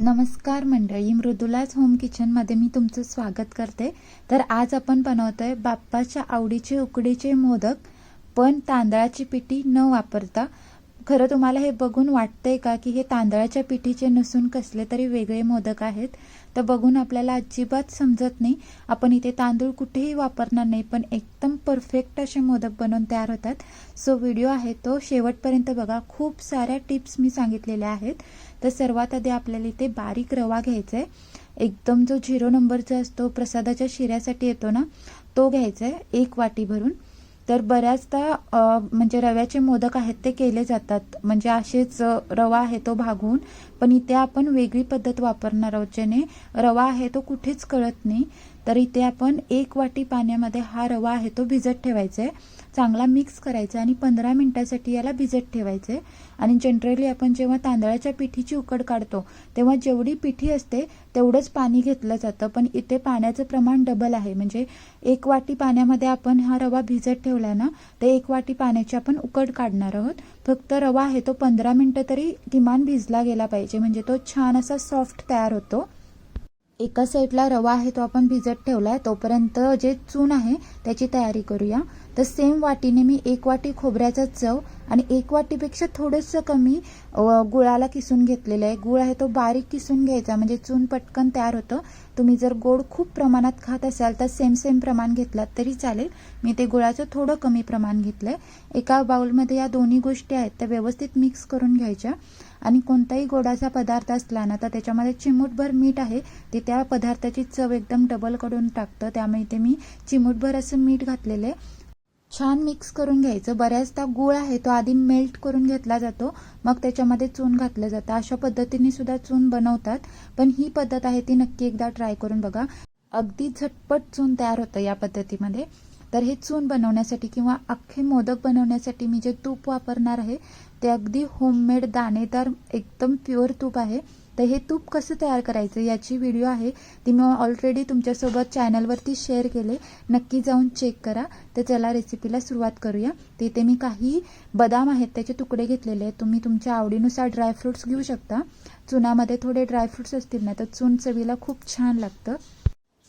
नमस्कार मंडळी मृदुलाज होम किचनमध्ये मी तुमचं स्वागत करते. तर आज आपण बनवतोय बाप्पाच्या आवडीचे उकडीचे मोदक पण तांदळाची पिठी न वापरता खरं तुम्हाला हे बघून वाटतंय का की हे तांदळाच्या पिठीचे नसून कसले तरी वेगळे मोदक आहेत? तर बघून आपल्याला अजिबात समजत नाही. आपण इथे तांदूळ कुठेही वापरणार नाही पण एकदम परफेक्ट असे मोदक बनवून तयार होतात. सो व्हिडिओ आहे तो. शेवटपर्यंत बघा. खूप साऱ्या टिप्स मी सांगितलेल्या आहेत. तर सर्वात आधी आपल्याला इथे बारीक रवा घ्यायचा आहे एकदम जो झिरो नंबरचा असतो प्रसादाच्या शिऱ्यासाठी येतो ना तो घ्यायचा आहे एक वाटी भरून. तर बऱ्याचदा म्हणजे रव्याचे मोदक आहेत ते केले जातात. म्हणजे असेच रवा आहे तो भागून पण इथे आपण वेगळी पद्धत वापरणार आहोत ज्याने रवा आहे तो कुठेच कळत नाही. तर इथे आपण एक वाटी पाण्यामध्ये हा रवा आहे तो भिजत ठेवायचा. आहे चांगला मिक्स करायचा आणि पंधरा मिनिटासाठी याला भिजत ठेवायचे. आणि जनरली आपण जेव्हा तांदळाच्या पिठीची उकड काढतो तेव्हा जेवढी पिठी असते तेवढंच पाणी घेतलं जातं. पण इथे पाण्याचं प्रमाण डबल आहे. म्हणजे एक वाटी पाण्यामध्ये आपण हा रवा भिजत ठेवला ना तर एक वाटी पाण्याची आपण उकड काढणार आहोत. फक्त रवा आहे तो पंधरा मिनटं तरी किमान भिजला गेला पाहिजे. म्हणजे तो छान असा सॉफ्ट तयार होतो. एका साईडला रवा आहे तो आपण भिजत ठेवला आहे तोपर्यंत जे चून आहे त्याची तयारी करूया. तर सेम वाटीने मी एक वाटी खोबऱ्याचा चव आणि एक वाटीपेक्षा थोडंसं कमी गुळाला किसून घेतलेलं आहे. गुळ आहे तो बारीक किसून घ्यायचा म्हणजे चून पटकन तयार होतं. तुम्ही जर गोड खूप प्रमाणात खात असाल तर सेम सेम प्रमाण घेतलात तरी चालेल. मी ते गुळाचं थोडं कमी प्रमाण घेतलं आहे एका बाउलमध्ये या दोन्ही गोष्टी आहेत त्या व्यवस्थित मिक्स करून घ्यायच्या. आणि कोणताही गोडाचा पदार्थ असला ना तर त्याच्यामध्ये चिमूटभर मीठ आहे. ते त्या पदार्थाची चव एकदम डबल करून टाकतं. त्यामुळे ते मी चिमूटभर असं मीठ घातलेलं आहे. छान मिक्स करून घ्यायचं. बऱ्याचदा गूळ आहे तो आधी मेल्ट करून घेतला जातो. मग त्याच्यामध्ये चून घातलं जातं. अशा पद्धतीने सुद्धा चून बनवतात. पण ही पद्धत आहे ती नक्की एकदा ट्राय करून बघा. अगदी झटपट चून तयार होतं या पद्धतीमध्ये. तर हे चून बनवण्यासाठी किंवा अख्खे मोदक बनवण्यासाठी मी जे तूप वापरणार आहे ते अगदी होममेड दाणेदार एकदम प्युअर तूप आहे. तर हे तूप कसं तयार करायचं याची व्हिडिओ आहे. ती मी ऑलरेडी तुमच्यासोबत चॅनलवरती शेअर केले. नक्की जाऊन चेक करा. तर चला रेसिपीला सुरुवात करूया. तिथे मी काही बदाम आहेत त्याचे तुकडे घेतलेले आहेत. तुम्ही तुमच्या आवडीनुसार ड्रायफ्रुट्स घेऊ शकता. चुनामध्ये थोडे ड्रायफ्रुट्स असतील ना तर चून चवीला खूप छान लागतं.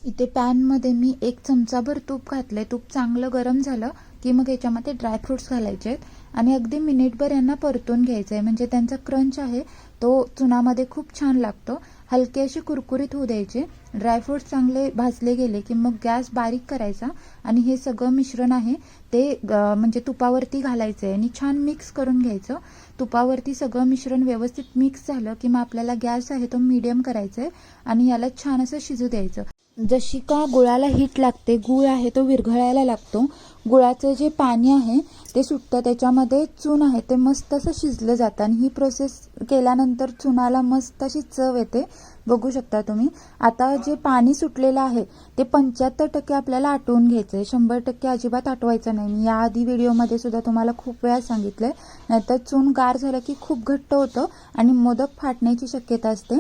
इथे पॅनमध्ये मी एक चमचाभर तूप घातलंय. तूप चांगलं गरम झालं की मग याच्यामध्ये ड्रायफ्रुट्स घालायचे आहेत. आणि अगदी मिनिटभर यांना परतून घ्यायचं आहे म्हणजे त्यांचा क्रंच आहे. तो चुनामध्ये खूप छान लागतो. हलके अशी कुरकुरीत होऊ द्यायचे. ड्रायफ्रुट्स चांगले भाजले गेले की मग गॅस बारीक करायचा आणि हे सगळं मिश्रण आहे ते म्हणजे तुपावरती घालायचं आहे आणि छान मिक्स करून घ्यायचं. तुपावरती सगळं मिश्रण व्यवस्थित मिक्स झालं की मग आपल्याला गॅस आहे तो मीडियम करायचा आहे आणि याला छान असं शिजू द्यायचं. जशी का गुळाला हीट लागते गुळ आहे तो विरघळायला लागतो. गुळाचं जे पाणी आहे ते सुटतं त्याच्यामध्ये चून आहे ते मस्त असं शिजलं जातं. आणि ही प्रोसेस केल्यानंतर चुनाला मस्त अशी चव येते. बघू शकता तुम्ही. आता जे पाणी सुटलेलं आहे ते पंच्याहत्तर टक्के आपल्याला आटवून घ्यायचं आहे शंभर टक्के अजिबात आटवायचं नाही. मी याआधी व्हिडिओमध्ये सुद्धा तुम्हाला खूप वेळा सांगितलं आहे नाहीतर चून गार झालं की खूप घट्ट होतं आणि मोदक फाटण्याची शक्यता असते.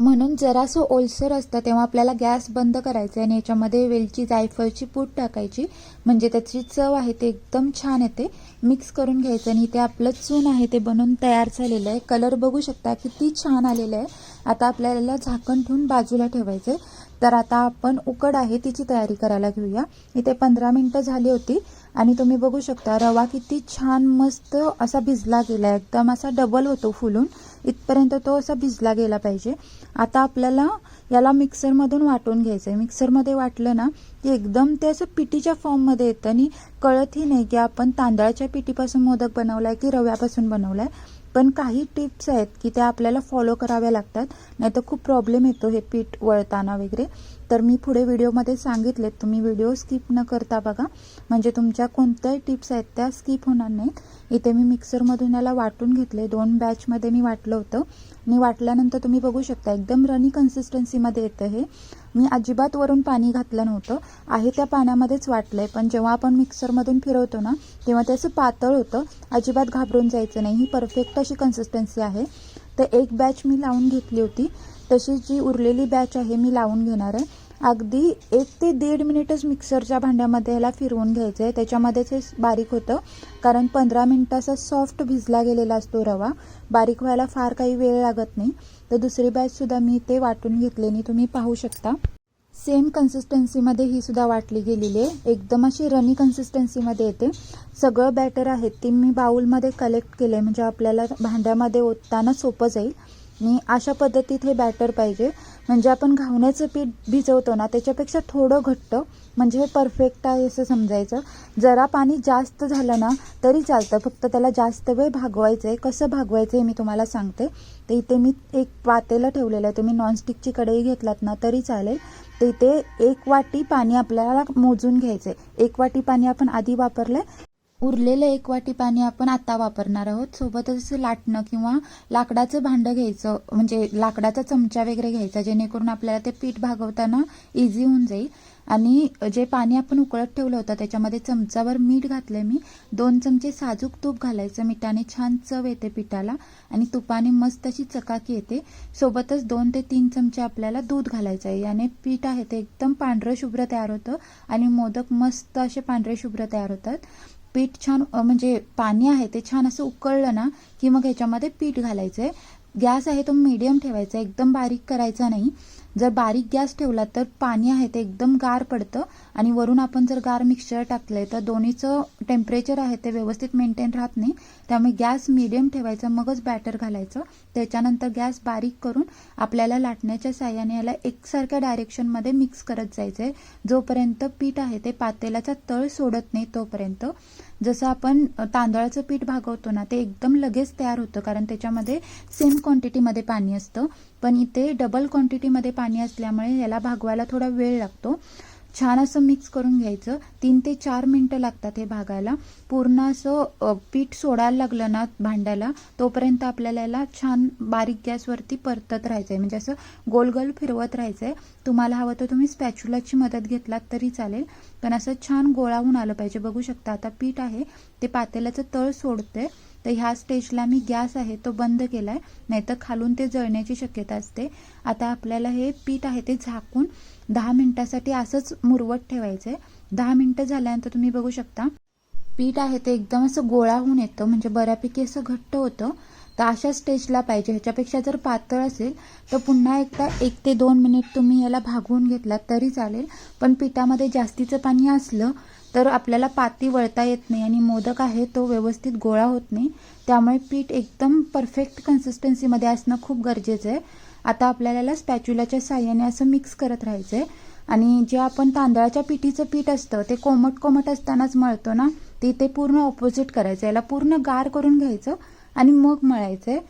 म्हणून जरासं ओलसर असतं तेव्हा आपल्याला गॅस बंद करायचा आहे आणि याच्यामध्ये वेलची जायफळची पूड टाकायची. म्हणजे त्याची चव आहे ते एकदम छान येते. मिक्स करून घ्यायचं आणि ते आपलं चून आहे ते बनवून तयार झालेलं आहे. कलर बघू शकता किती छान आलेलं आहे. आता आपल्याला झाकण ठेवून बाजूला ठेवायचं आहे तर आता आपण उकड आहे तिची तयारी करायला घेऊया. इथे पंधरा मिनटं झाली होती आणि तुम्ही बघू शकता रवा किती छान मस्त असा भिजला गेला एकदम असा डबल होतो फुलून. इथपर्यंत तो असा भिजला गेला पाहिजे. आता आपल्याला याला मिक्सरमधून वाटून घ्यायचं आहे मिक्सरमध्ये वाटलं ना की एकदम ते असं पिठीच्या फॉर्ममध्ये येतं आणि कळतही नाही की आपण तांदळाच्या पिठीपासून मोदक बनवला आहे की रव्यापासून बनवला आहे पण काही टिप्स आहेत की त्या आपल्याला फॉलो कराव्या लागतात. नाहीतर खूप प्रॉब्लेम येतो हे पीठ वळताना वगैरे. तर मी पुढे व्हिडिओमध्ये सांगितले तुम्ही व्हिडिओ स्किप न करता बघा. म्हणजे तुमच्या कोणत्याही टिप्स आहेत त्या स्किप होणार नाहीत. इथे मी मिक्सरमधून याला वाटून घेतले. दोन बॅचमध्ये मी वाटलं होतं. आणि वाटल्यानंतर तुम्ही बघू शकता एकदम रनी कन्सिस्टन्सीमध्ये येतं हे. मी अजिबात वरून पाणी घातलं नव्हतं. आहे त्या पाण्यामध्येच वाटलंय पण जेव्हा आपण मिक्सरमधून फिरवतो ना तेव्हा ते असं पातळ होतं. अजिबात घाबरून जायचं नाही. ही परफेक्ट अशी कन्सिस्टन्सी आहे. तर एक बॅच मी लावून घेतली होती. तशी जी उरलेली बॅच आहे मी लावून घेणार आहे. अगदी एक ते दीड मिनिटच मिक्सरच्या भांड्यामध्ये ह्याला फिरवून घ्यायचं आहे त्याच्यामध्येच हे बारीक होतं. कारण पंधरा मिनटाचा सॉफ्ट भिजला गेलेला असतो रवा. बारीक व्हायला फार काही वेळ लागत नाही. तर दुसरी बॅचसुद्धा मी ते वाटून घेतलेली तुम्ही पाहू शकता. सेम कन्सिस्टन्सीमध्ये ही सुद्धा वाटली गेलेली आहे. एकदम अशी रनी कन्सिस्टन्सीमध्ये येते. सगळं बॅटर आहे ते मी बाउलमध्ये कलेक्ट केले म्हणजे आपल्याला भांड्यामध्ये ओतताना सोपं जाईल. आणि अशा पद्धतीत हे बॅटर पाहिजे. म्हणजे आपण घावण्याचं पीठ भिजवतो ना त्याच्यापेक्षा थोडं घट्ट म्हणजे हे परफेक्ट आहे असं समजायचं. जरा पाणी जास्त झालं ना तरी चालतं. फक्त त्याला जास्त वेळ भागवायचं आहे कसं भागवायचं हे मी तुम्हाला सांगते. तर इथे मी एक पातेलं ठेवलेलं आहे. तुम्ही नॉनस्टिकची कढई घेतलात ना तरी चालेल. तर इथे एक वाटी पाणी आपल्याला मोजून घ्यायचं आहे एक वाटी पाणी आपण आधी वापरलं आहे उरलेलं एक वाटी पाणी आपण आता वापरणार आहोत. सोबतच लाटणं किंवा लाकडाचं भांडं घ्यायचं म्हणजे लाकडाचा चमचा वगैरे घ्यायचा जेणेकरून आपल्याला ते पीठ भागवताना इझी होऊन जाईल. आणि जे पाणी आपण उकळत ठेवलं होतं त्याच्यामध्ये चमचावर मीठ घातलं मी. दोन चमचे साजूक तूप घालायचं. मिठाने छान चव येते पिठाला. आणि तुपाने मस्त अशी चकाकी येते. सोबतच दोन ते तीन चमचे आपल्याला दूध घालायचं आहे. याने पीठ आहे ते एकदम पांढरं शुभ्र तयार होतं. आणि मोदक मस्त असे पांढरे शुभ्र तयार होतात. पीठ छान म्हणजे पाणी आहे ते छान असं उकळलं ना की मग ह्याच्यामध्ये पीठ घालायचं आहे गॅस आहे तो मीडियम ठेवायचा एकदम बारीक करायचा नाही. जर बारीक गॅस ठेवला तर पाणी आहे ते एकदम गार पडतं आणि वरून आपण जर गार मिक्सचर टाकलंय तर दोन्हीचं टेम्परेचर आहे ते व्यवस्थित मेंटेन राहत नाही. त्यामुळे गॅस मिडियम ठेवायचा मगच बॅटर घालायचं. त्याच्यानंतर गॅस बारीक करून आपल्याला लाटण्याच्या साह्याने याला एकसारख्या डायरेक्शनमध्ये मिक्स करत जायचं आहे जोपर्यंत पीठ आहे ते पातेल्याचा तळ सोडत नाही तोपर्यंत. जसं आपण तांदळाचं पीठ भागवतो ना ते एकदम लगेच तयार होतं कारण त्याच्यामध्ये सेम क्वांटिटीमध्ये पाणी असतं. पण इथे डबल क्वांटिटीमध्ये पाणी असल्यामुळे याला भागवायला थोडा वेळ लागतो. छान असं मिक्स करून घ्यायचं. तीन ते चार मिनटं लागतात हे भागायला. पूर्ण असं पीठ सोडायला लागलं ना भांड्याला तोपर्यंत आपल्याला याला छान बारीक गॅसवरती परतत राहायचं आहे म्हणजे असं गोल गोल फिरवत राहायचं आहे तुम्हाला हवं तर तुम्ही स्पॅच्युलाची मदत घेतलात तरी चालेल. पण असं छान गोळावून आलं पाहिजे. बघू शकता आता पीठ आहे. ते पातेल्याचं तळ सोडते तर ह्या स्टेजला मी गॅस आहे तो बंद केला आहे नाहीतर खालून ते जळण्याची शक्यता असते. आता आपल्याला हे पीठ आहे ते झाकून दहा मिनिटासाठी असंच मुरवत ठेवायचं आहे दहा मिनटं झाल्यानंतर तुम्ही बघू शकता पीठ आहे ते एकदम असं गोळा होऊन येतं. म्हणजे बऱ्यापैकी असं घट्ट होतं. तर अशा स्टेजला पाहिजे. ह्याच्यापेक्षा जर पातळ असेल तर पुन्हा एकदा एक ते दोन मिनिट तुम्ही याला भागवून घेतलात तरी चालेल. पण पिठामध्ये जास्तीचं पाणी असलं तर आपल्याला पाती वळता येत नाही आणि मोदक आहे तो व्यवस्थित गोळा होत नाही. त्यामुळे पीठ एकदम परफेक्ट कन्सिस्टन्सीमध्ये असणं खूप गरजेचं आहे. आता आपल्याला स्पॅच्युलाच्या साह्याने असं मिक्स करत राहायचं आहे आणि जे आपण तांदळाच्या पिठीचं पीठ असतं ते कोमट कोमट असतानाच मळतो ना ते ते पूर्ण ऑपोजिट करायचं याला पूर्ण गार करून घ्यायचं आणि मग मळायचं आहे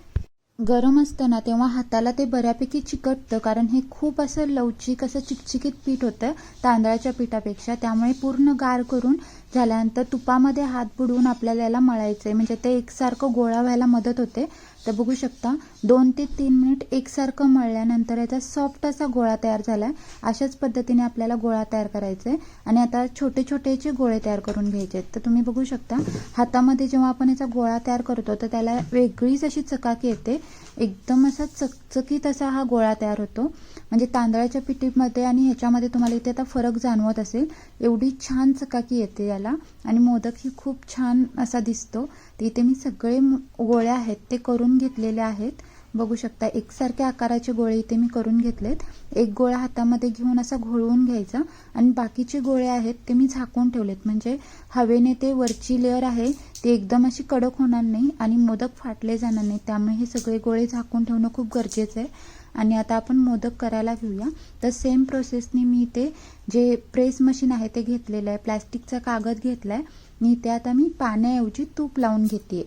गरम असतं ना तेव्हा हाताला ते बऱ्यापैकी चिकटतं कारण हे खूप असं लवचिक असं चिकचिकीत पीठ होतं तांदळाच्या पिठापेक्षा. त्यामुळे पूर्ण गार करून झाल्यानंतर तुपामध्ये हात बुडवून आपल्याला याला मळायचं आहे म्हणजे ते एकसारखं गोळा व्हायला मदत होते. तर बघू शकता दोन ते तीन मिनिट एकसारखं मळल्यानंतर याचा सॉफ्ट असा गोळा तयार झाला आहे अशाच पद्धतीने आपल्याला गोळा तयार करायचा आहे आणि आता छोटे छोटेचे गोळे तयार करून घ्यायचे आहेत. तर तुम्ही बघू शकता हातामध्ये जेव्हा आपण याचा गोळा तयार करतो तर त्याला वेगळीच अशी चकाकी येते. एकदम असा चकचकीत असा हा गोळा तयार होतो. म्हणजे तांदळाच्या पिठीमध्ये आणि ह्याच्यामध्ये तुम्हाला इथे आता फरक जाणवत असेल. एवढी छान चकाकी येते याला आणि मोदक ही खूप छान असा दिसतो. तर इथे मी सगळे गोळ्या आहेत ते करून घेतलेले आहेत. बघू शकता एकसारख्या आकाराचे गोळे इथे मी करून घेतलेत. एक गोळा हातामध्ये घेऊन असा घोळवून घ्यायचा आणि बाकीचे गोळे आहेत ते मी झाकून ठेवलेत. म्हणजे हवेने ते वरची लेअर आहे ती एकदम अशी कडक होणार नाही आणि मोदक फाटले जाणार नाही. त्यामुळे हे सगळे गोळे झाकून ठेवणं खूप गरजेचं आहे. आणि आता आपण मोदक करायला घेऊया. तर सेम प्रोसेसने मी इथे जे प्रेस मशीन आहे ते घेतलेलं आहे. प्लॅस्टिकचा कागद घेतला आहे मी इथे आता मी पाण्याऐवजी तूप लावून घेते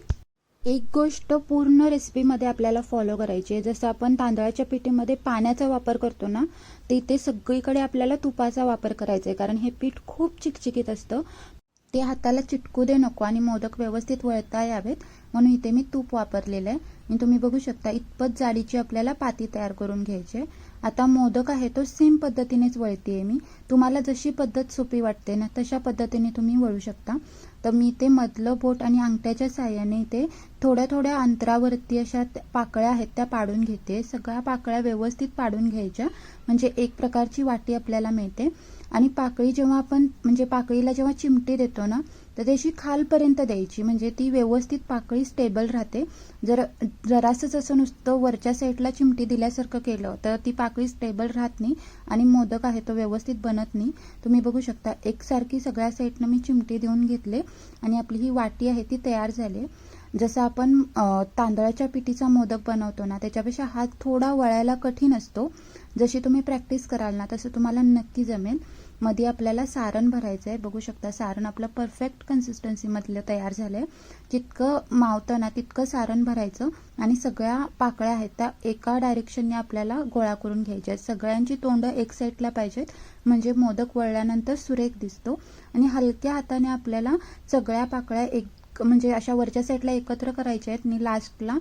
एक गोष्ट पूर्ण रेसिपीमध्ये आपल्याला फॉलो करायची आहे. जसं आपण तांदळाच्या पिठीमध्ये पाण्याचा वापर करतो ना तर इथे सगळीकडे आपल्याला तुपाचा वापर करायचा आहे. कारण हे पीठ खूप चिकचिकीत असतं. ते हाताला चिटकू दे नको आणि मोदक व्यवस्थित वळता यावेत. म्हणून इथे मी तूप वापरलेलं आहे. आणि तुम्ही बघू शकता इतपत जाडीची आपल्याला पाती तयार करून घ्यायची आता मोदक आहे तो सेम पद्धतीनेच वळते मी. तुम्हाला जशी पद्धत सोपी वाटते ना तशा पद्धतीने तुम्ही वळू शकता. तर मी ते मधलं बोट आणि अंगठ्याच्या साह्याने ते थोड्या थोड्या अंतरावरती अशा पाकळ्या आहेत त्या पाडून घेते. सगळ्या पाकळ्या व्यवस्थित पाडून घ्यायच्या. म्हणजे एक प्रकारची वाटी आपल्याला मिळते. आणि पाकळी जेव्हा आपण म्हणजे पाकळीला जेव्हा चिमटी देतो ना तर त्याची खालपर्यंत द्यायची. म्हणजे ती व्यवस्थित पाकळी स्टेबल राहते. जर जरासंच असं नुसतं वरच्या साईडला चिमटी दिल्यासारखं केलं तर ती पाकळी स्टेबल राहत नाही आणि मोदक आहे तो व्यवस्थित बनत नाही. तुम्ही बघू शकता एकसारखी सगळ्या साईडनं मी चिमटी देऊन घेतले आणि आपली ही वाटी आहे ती तयार झाली. जसं आपण तांदळाच्या पिठीचा मोदक बनवतो ना त्याच्यापेक्षा हा थोडा वळायला कठीण असतो. जशी तुम्ही प्रॅक्टिस कराल ना तसं तुम्हाला नक्की जमेल. मध्ये आपल्याला सारण भरायचं आहे बघू शकता सारण आपलं परफेक्ट कन्सिस्टन्सीमधलं तयार झालं आहे जितकं मावतं ना तितकं सारण भरायचं आणि सगळ्या पाकळ्या आहेत त्या एका डायरेक्शनने आपल्याला गोळा करून घ्यायच्या आहेत. सगळ्यांची तोंड एक साईडला पाहिजेत. म्हणजे मोदक वळल्यानंतर सुरेख दिसतो. आणि हलक्या हाताने आपल्याला सगळ्या पाकळ्या एक म्हणजे अशा वरच्या साईडला एकत्र करायच्या आहेत. आणि लास्टला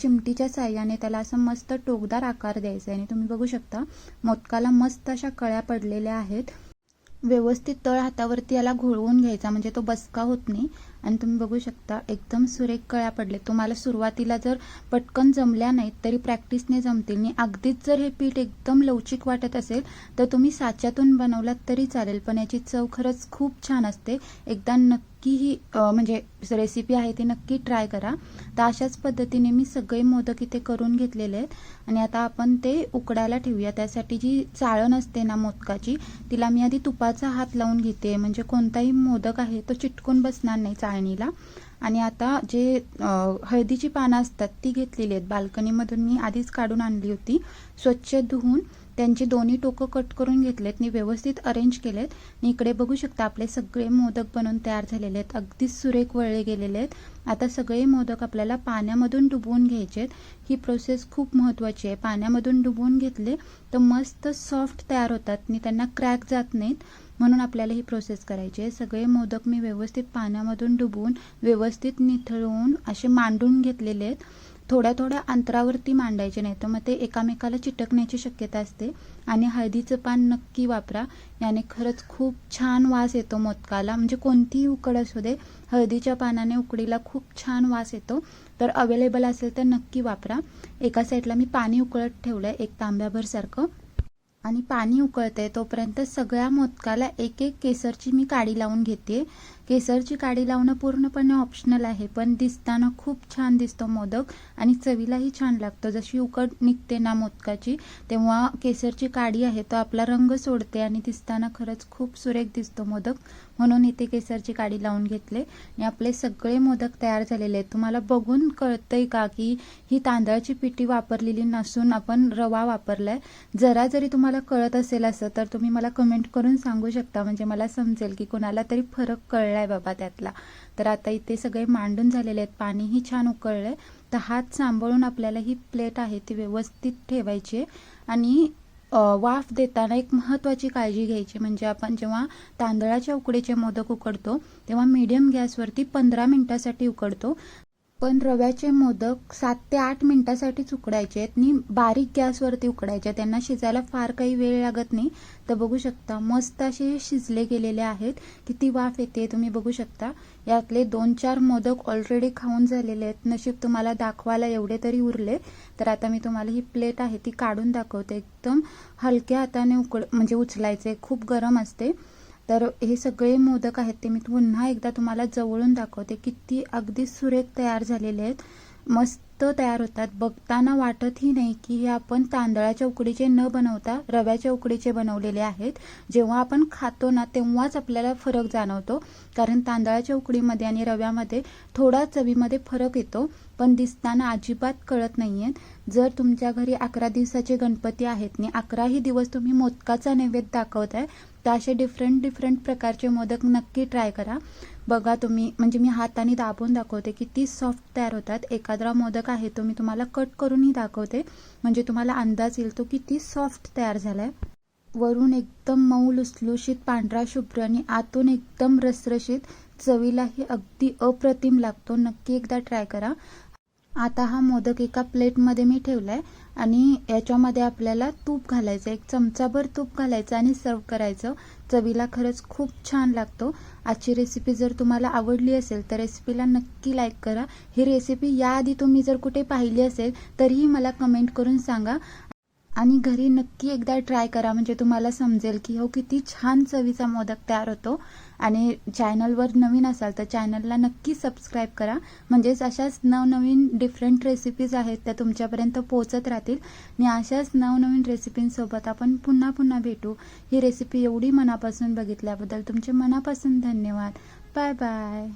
चिमटीच्या साह्याने त्याला असं मस्त टोकदार आकार द्यायचा आहे. आणि तुम्ही बघू शकता मोदकाला मस्त अशा कळ्या पडलेल्या आहेत. व्यवस्थित तळ हातावरती याला घोळवून घ्यायचा म्हणजे तो बसका होत नाही. आणि तुम्ही बघू शकता एकदम सुरेख कळ्या पडले तुम्हाला सुरुवातीला जर पटकन जमल्या नाहीत तरी प्रॅक्टिसने जमतील. आणि अगदीच जर हे पीठ एकदम लवचिक वाटत असेल तर तुम्ही साच्यातून बनवलात तरी चालेल. पण याची चव खरंच खूप छान असते. एकदा नक्की ही म्हणजे रेसिपी आहे ती नक्की ट्राय करा. तर अशाच पद्धतीने मी सगळे मोदक इथे करून घेतलेले आहेत. आणि आता आपण ते उकडायला ठेवूया. त्यासाठी जी चाळण असते ना मोदकाची तिला मी आधी तुपाचा हात लावून घेते. म्हणजे कोणताही मोदक आहे तो चिटकून बसणार नाही चाळणीला. आणि आता जे हळदीची पानं असतात ती घेतलेली आहेत. बाल्कनीमधून मी आधीच काढून आणली होती. स्वच्छ धुवून. त्यांची दोन्ही टोकं कट करून घेतलेत आणि व्यवस्थित अरेंज केलेत. आणि इकडे बघू शकता आपले सगळे मोदक बनवून तयार झालेले आहेत. अगदीच सुरेख वळले गेलेले आहेत. आता सगळे मोदक आपल्याला पाण्यामधून डुबवून घ्यायचे आहेत. ही प्रोसेस खूप महत्त्वाची आहे. पाण्यामधून डुबवून घेतले तर मस्त सॉफ्ट तयार होतात. आणि त्यांना क्रॅक जात नाहीत. म्हणून आपल्याला ही प्रोसेस करायची आहे. सगळे मोदक मी व्यवस्थित पाण्यामधून डुबवून व्यवस्थित निथळवून असे मांडून घेतलेले आहेत. थोड्या थोड्या अंतरावरती मांडायचे नाही तर मग ते एकामेकाला चिटकण्याची शक्यता असते. आणि हळदीचं पान नक्की वापरा. याने खरंच खूप छान वास येतो मोदकाला. म्हणजे कोणतीही उकड असू दे हळदीच्या पानाने उकडीला खूप छान वास येतो. तर अवेलेबल असेल तर नक्की वापरा. एका साईडला मी पाणी उकळत ठेवलं आहे एक तांब्याभर सारखं. आणि पाणी उकळते तोपर्यंत सगळ्या मोदकाला एक एक केसरची मी काडी लावून घेते केसरची काडी लावणं पूर्णपणे ऑप्शनल आहे पण दिसताना खूप छान दिसतो मोदक आणि चवीलाही छान लागतो. जशी उकड निघते ना मोदकाची तेव्हा केसरची काडी आहे तो आपला रंग सोडते आणि दिसताना खरंच खूप सुरेख दिसतो मोदक. म्हणून इथे केसरची काडी लावून घेतले आणि आपले सगळे मोदक तयार झालेले आहेत. तुम्हाला बघून कळतंय का की ही तांदळाची पिठी वापरलेली नसून आपण रवा वापरलाय? जरा जरी तुम्हाला कळत असेल असं तर तुम्ही मला कमेंट करून सांगू शकता. म्हणजे मला समजेल की कोणाला तरी फरक आहे बाबा त्यातला. तर आता इथे सगळे मांडून झालेले आहेत. पाणीही छान उकळलंय. तर हात सांभाळून आपल्याला ही प्लेट आहे ती व्यवस्थित ठेवायची आणि वाफ देताना एक महत्त्वाची काळजी घ्यायची. म्हणजे आपण जेव्हा तांदळाच्या उकडीचे मोदक उकडतो तेव्हा मीडियम गॅसवरती पंधरा मिनिटासाठी उकडतो. पण रव्याचे मोदक सात ते आठ मिनिटासाठीच उकडायचे आहेत. आणि बारीक गॅसवरती उकडायचे. आहेत. त्यांना शिजायला फार काही वेळ लागत नाही. तर बघू शकता मस्त असे शिजले गेलेले आहेत किती वाफ येते. तुम्ही बघू शकता. यातले दोन चार मोदक ऑलरेडी खाऊन झालेले आहेत. नशीब तुम्हाला दाखवायला एवढे तरी उरले. तर आता मी तुम्हाला ही प्लेट आहे ती काढून दाखवते. एकदम हलक्या हाताने उकड म्हणजे उचलायचे. खूप गरम असते. तर हे सगळे मोदक आहेत ते मी पुन्हा एकदा तुम्हाला जवळून दाखवते. किती अगदी सुरेख तयार झालेले आहेत. मस्त तयार होतात. बघताना वाटतही नाही की हे आपण तांदळाच्या उकडीचे न बनवता रव्याच्या उकडीचे बनवलेले आहेत. जेव्हा आपण खातो ना तेव्हाच आपल्याला फरक जाणवतो. कारण तांदळाच्या उकडीमध्ये आणि रव्यामध्ये थोडा चवीमध्ये फरक येतो. पण दिसताना अजिबात कळत नाही आहेत जर तुमच्या घरी अकरा दिवसाचे गणपती आहेत आणि अकराही दिवस तुम्ही मोदकाचा नैवेद्य दाखवताय तर असे डिफरंट डिफरंट प्रकारचे मोदक नक्की ट्राय करा. बघा तुम्ही म्हणजे मी हाताने दाबून दाखवते किती सॉफ्ट तयार होतात. एखादा मोदक आहे तो मी तुम्हाला कट करूनही दाखवते. म्हणजे तुम्हाला अंदाज येईल तो किती सॉफ्ट तयार झालाय. वरून एकदम मऊ लुसलुशीत पांढरा शुभ्र आणि आतून एकदम रसरशीत चवीलाही अगदी अप्रतिम लागतो. नक्की एकदा ट्राय करा. आता हा मोदक एका प्लेटमध्ये मी ठेवलाय आणि याच्यामध्ये आपल्याला तूप घालायचं एक चमचाभर तूप घालायचं आणि सर्व करायचं. चवीला खरंच खूप छान लागतो. आजची रेसिपी जर तुम्हाला आवडली असेल तर रेसिपीला नक्की लाईक करा. ही रेसिपी याआधी तुम्ही जर कुठे पाहिली असेल तरीही मला कमेंट करून सांगा. आणि घरी नक्की एकदा ट्राय करा. म्हणजे तुम्हाला समजेल की हो किती छान चवीचा मोदक तयार होतो. आणि चॅनलवर नवीन असाल तर चॅनलला नक्की सबस्क्राईब करा. म्हणजेच अशाच नवनवीन डिफरंट रेसिपीज आहेत त्या तुमच्यापर्यंत पोहोचत राहतील. आणि अशाच नवनवीन रेसिपींसोबत आपण पुन्हा पुन्हा भेटू. ही रेसिपी एवढी मनापासून बघितल्याबद्दल तुमचे मनापासून धन्यवाद. Bye bye